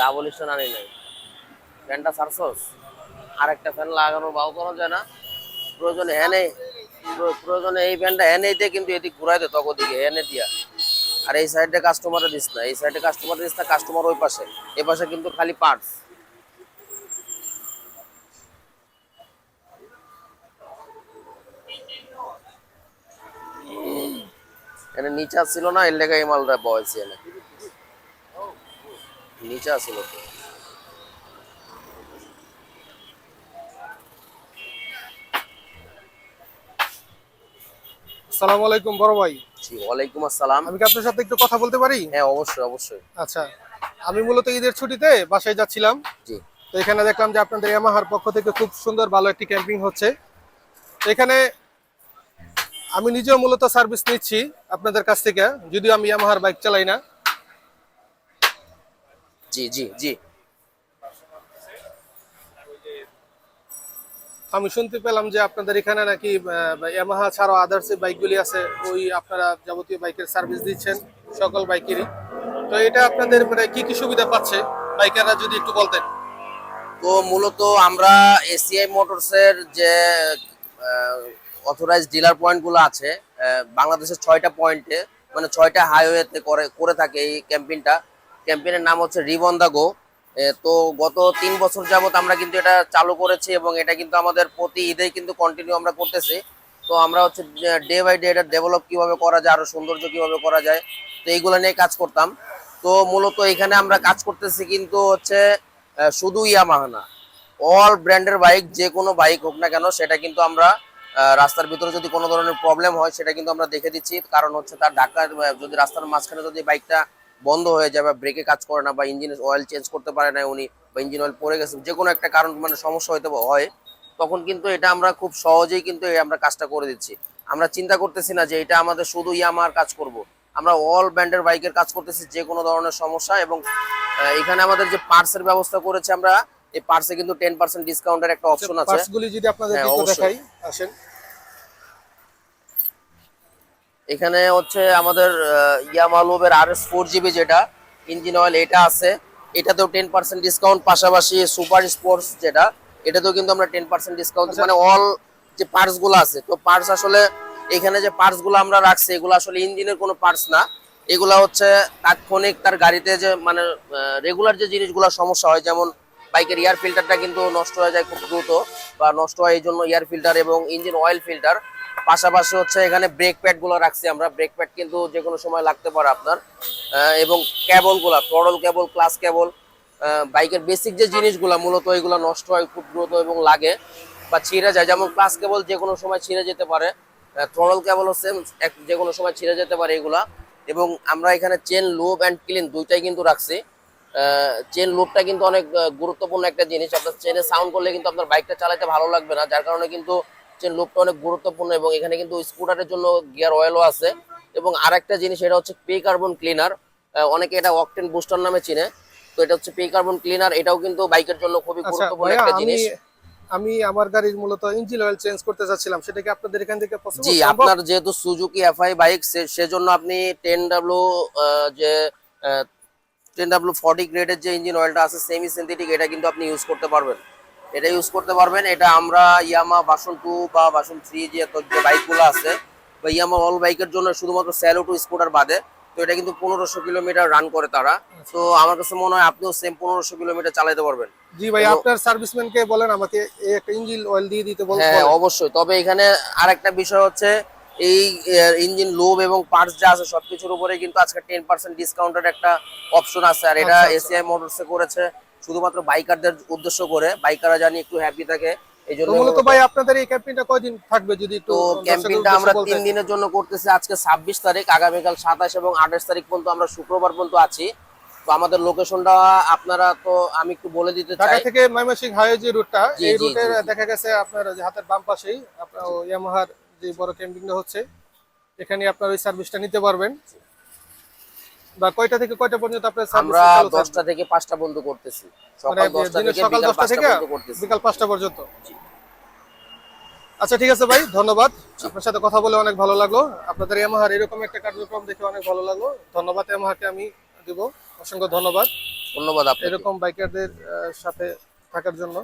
Double stand আনি নাই ফ্যানটা সারছস আর একটা ফ্যান লাগানোর বাউ করা যায় না। প্রয়োজনে হ্যানে প্রয়োজনে এই ফ্যানটা হ্যানে দিয়ে কিন্তু এদিক ঘুরাই দে তখন দিকে হ্যানে দিয়া। আর এই সাইডে কাস্টমারে দিস না এই সাইডে কাস্টমার দিস না কাস্টমার ওই পাশে। এই পাশে কিন্তু খালি পার্টস এখানে নিচা ছিল না, এর লেগে এই মালটা বয়েছি এনে। নিচা ছিল তো আসসালামু আলাইকুম বড় ভাই। জি ওয়ালাইকুম আসসালাম। আমি কি আপনার সাথে একটু কথা বলতে পারি? হ্যাঁ অবশ্যই অবশ্যই। আচ্ছা আমি মূলত ঈদের ছুটিতে বাসায় যাচ্ছিলাম। জি। তো এখানে দেখলাম যে আপনাদের ইয়ামাহার পক্ষ থেকে খুব সুন্দর ভালো একটি ক্যাম্পিং হচ্ছে। এখানে আমি নিজেও মূলত সার্ভিস নিচ্ছি আপনাদের কাছ থেকে যদিও আমি ইয়ামাহার বাইক চালাই না। জি জি জি। আমি শুনতে পেলাম যে আপনাদের এখানে নাকি ইয়ামাহা ছাড়াও আদার্স বাইকগুলি আছে ওই আপনারা যাবতীয় বাইকের সার্ভিস দিচ্ছেন সকল বাইকেরই তো এটা আপনাদের মানে কি কি সুবিধা পাচ্ছে? বাইকাররা যদি একটু বলতেন। তো মূলত আমরা এসিআই মোটরসের যে অথরাইজ ডিলার পয়েন্টগুলো আছে বাংলাদেশের ছয়টা পয়েন্টে মানে ছয়টা হাইওয়েতে করে করে থাকে এই ক্যাম্পেইনটা ক্যাম্পেইনের নাম হচ্ছে রিবন দা গো। তো গত তিন বছর যাবত আমরা কিন্তু এটা চালু করেছি এবং এটা কিন্তু আমাদের প্রতি ঈদেই কিন্তু কন্টিনিউ আমরা করতেছি। তো আমরা হচ্ছে ডে বাই ডে এটা ডেভেলপ কীভাবে করা যায়, আরও সৌন্দর্য কীভাবে করা যায়, তো এইগুলো নিয়ে কাজ করতাম। তো মূলত এখানে আমরা কাজ করতেছি কিন্তু হচ্ছে শুধু ইয়ামাহা না। অল ব্র্যান্ডের বাইক যে কোনো বাইক হোক না কেন, সেটা কিন্তু আমরা রাস্তার ভিতরে যদি কোনো ধরনের প্রবলেম হয়, সেটা কিন্তু আমরা দেখে দিচ্ছি। কারণ হচ্ছে তার ঢাকা যদি রাস্তার মাঝখানে যদি বাইকটা বন্ধ হয়ে যায় বা ব্রেকে কাজ করে না বা ইঞ্জিন অয়েল চেঞ্জ করতে পারে না উনি বা ইঞ্জিন অয়েল পড়ে গেছে যে কোনো একটা কারণ মানে সমস্যা হইতে হয় তখন কিন্তু এটা আমরা খুব সহজেই কিন্তু আমরা কাজটা করে দিচ্ছি। আমরা চিন্তা করতেছি না যে এটা আমাদের শুধু ইয়ামার কাজ করব। আমরা অল ব্র্যান্ডের বাইকের কাজ করতেছি যে কোনো ধরনের সমস্যা এবং এখানে আমাদের যে পার্টসের ব্যবস্থা করেছে আমরা এই পার্সে কিন্তু টেন পার্সেন্ট ডিসকাউন্টের একটা অপশন আছে। যদি আপনাদের। দেখাই আসেন। এখানে হচ্ছে আমাদের ইয়ামালুবের আর এস ফোর জিবি যেটা ইঞ্জিন অয়েল এটা আছে এটাতেও টেন পার্সেন্ট ডিসকাউন্ট পাশাপাশি সুপার স্পোর্টস যেটা, এটাতেও কিন্তু আমরা টেন পার্সেন্ট ডিসকাউন্ট। মানে অল যে পার্টসগুলো আছে তো পার্টস আসলে এখানে যে পার্টসগুলো আমরা রাখছি, এগুলো আসলে ইঞ্জিনের কোনো পার্টস না এগুলা হচ্ছে তাৎক্ষণিক তার গাড়িতে যে মানে রেগুলার যে জিনিসগুলো সমস্যা হয়, যেমন বাইকের এয়ার ফিল্টারটা কিন্তু নষ্ট হয়ে যায় খুব দ্রুত বা নষ্ট হয় এই জন্য এয়ার ফিল্টার এবং ইঞ্জিন অয়েল ফিল্টার পাশাপাশি হচ্ছে এখানে ব্রেক প্যাডগুলো রাখছি আমরা। ব্রেক প্যাড কিন্তু যে কোনো সময় লাগতে পারে আপনার। এবং কেবলগুলা থ্রডল কেবল ক্লাস কেবল বাইকের বেসিক যে জিনিসগুলা মূলত এগুলো নষ্ট হয় খুব দ্রুত এবং লাগে বা ছিঁড়ে যায়। যেমন ক্লাস কেবল যে কোনো সময় ছিঁড়ে যেতে পারে কেবল হচ্ছে এক- যে কোনো সময় ছিঁড়ে যেতে পারে এগুলা। এবং আমরা এখানে চেন লুব অ্যান্ড ক্লিন দুইটাই কিন্তু রাখছি। চেন লুপটা কিন্তু অনেক গুরুত্বপূর্ণ একটা জিনিস। আপনার চেনে সাউন্ড করলে কিন্তু আপনার বাইকটা চালাতে ভালো লাগবে না যার কারণে কিন্তু চেন লুপটা অনেক গুরুত্বপূর্ণ এবং এখানে কিন্তু স্কুটারের জন্য গিয়ার অয়েলও আছে। এবং আরেকটা জিনিস এটা হচ্ছে পে কার্বন ক্লিনার অনেকে এটা অকটেন বুস্টার নামে চিনে। তো এটা হচ্ছে পে কার্বন ক্লিনার এটাও কিন্তু বাইকের জন্য খুবই আচ্ছা গুরুত্বপূর্ণ একটা জিনিস। আমি আমার গাড়ির মূলত ইঞ্জিন অয়েল চেঞ্জ করতে চাচ্ছিলাম সেটা কি আপনাদের এখান থেকে পসিবল জি আপনার যেহেতু সুজুকি এফআই বাইক সেজন্য আপনি টেন ডাব্লু যে টেন ডাব্লু ফর্টি গ্রেডের যে ইঞ্জিন অয়েলটা আছে সেমি সিনথেটিক এটা কিন্তু আপনি ইউজ করতে পারবেন। এটা ইউজ করতে পারবেন এটা আমরা ইয়ামা বাসন টু বা বাসন থ্রি যে যে বাইকগুলো আছে বা ইয়ামা অল বাইকের জন্য শুধুমাত্র স্যালো টু স্কুটার বাদে তো এটা কিন্তু পনেরোশো কিলোমিটার রান করে তারা। তো আমার কাছে মনে হয় আপনিও সেম পনেরোশো কিলোমিটার চালাতে পারবেন। জি ভাই আপনার সার্ভিসম্যানকে বলেন আমাকে একটা ইঞ্জিন অয়েল দিয়ে দিতে বল- হ্যাঁ অবশ্যই। তবে এখানে আরেকটা বিষয় হচ্ছে এই ইঞ্জিন লোভ এবং পার্টস যা আছে সবকিছুর উপরে কিন্তু আজকে টেন পার্সেন্ট ডিসকাউন্টের একটা অপশন আছে। আর এটা আচ্ছা, আচ্ছা। এসিআই মোটরসে করেছে শুধুমাত্র বাইকারদের উদ্দেশ্য করে। বাইকাররা জানি একটু হ্যাপি থাকে এই জন্য মূলত ভাই আপনাদের এই কয়দিন থাকবে যদি একটু আমরা তিন দিনের জন্য করতেছি আজকে ছাব্বিশ তারিখ আগামীকাল সাতাশ এবং আঠাশ তারিখ পর্যন্ত আমরা শুক্রবার পর্যন্ত আছি। তো আমাদের লোকেশনটা আপনারা তো আমি একটু বলে দিতে ঢাকা থেকে ময়মনসিংহ হাইওয়ে যে রুটটা এই জি, রুটে জি, জি। দেখা গেছে আপনার হাতের বাম পাশেই আপনার ইয়ামাহার যে বড় ক্যাম্পিংটা হচ্ছে এখানে আপনার ওই সার্ভিসটা নিতে পারবেন। বা কয়টা থেকে কয়টা পর্যন্ত আপনার সার্ভিস আমরা দশটা থেকে পাঁচটা বন্ধ করতেছি। মানে সকাল দশটা থেকে সকাল বিকাল দশটা পাঁচটা থেকে পর্যন্ত বিকাল পাঁচটা পর্যন্ত? আচ্ছা ঠিক আছে ভাই ধন্যবাদ। আপনার সাথে কথা বলে অনেক ভালো লাগল। আপনাদের ইয়ামাহার এরকম একটা কার্যক্রম দেখে অনেক ভালো লাগল। ধন্যবাদ ইয়ামাহাকে আমি দিব। অসংখ্য ধন্যবাদ। ধন্যবাদ আপনাকে। এরকম বাইকারদের সাথে থাকার জন্য।